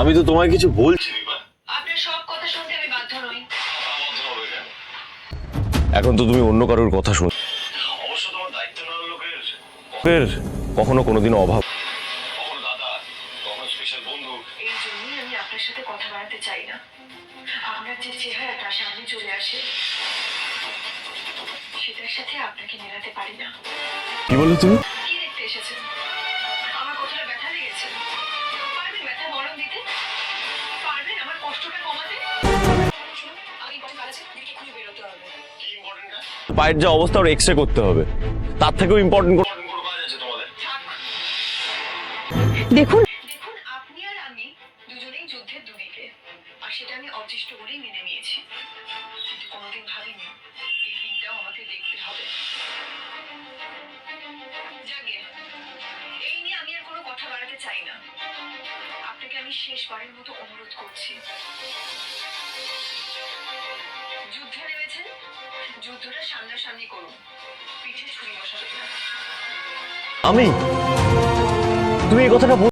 আমি তো তোমায় কিছু বলছি। আপনার সব কথা শুনতে আমি বাধ্য নই। এখন তো তুমি অন্য কারোর কথা শুন অবশ্য তোমার দায়িত্ব নেওয়ার লোকের লোকের কখনো কোনোদিনও অভাব কখনো দাদা কখনো স্পেশাল বন্ধু। এই জন্যই আমি আপনার সাথে কথা বাড়াতে চাই না। আপনার যে চেহারাটা সামনে চলে আসে সেটার সাথে আপনাকে মেলাতে পারি না। কি বলে তুমি? পায়ের যা অবস্থা ওর এক্স রে করতে হবে। তার থেকেও ইম্পর্টেন্ট দেখুন। দেখুন আপনি আর আমি দুজনেই যুদ্ধের দুদিকে। আর সেটা আমি অদৃষ্ট বলেই মেনে নিয়েছি। কিন্তু কোনোদিন ভাবিনি এই দিনটাও আমাকে দেখতে হবে। যাগে এই নিয়ে আমি আর কোনো কথা বাড়াতে চাই না। আপনাকে আমি শেষবারের মতো অনুরোধ করছি। যুদ্ধে নেমেছেন। যুদ্ধটা সামনাসামনি করুন। পিঠে ছুরি বসাবেন আমি? তুমি এই কথাটা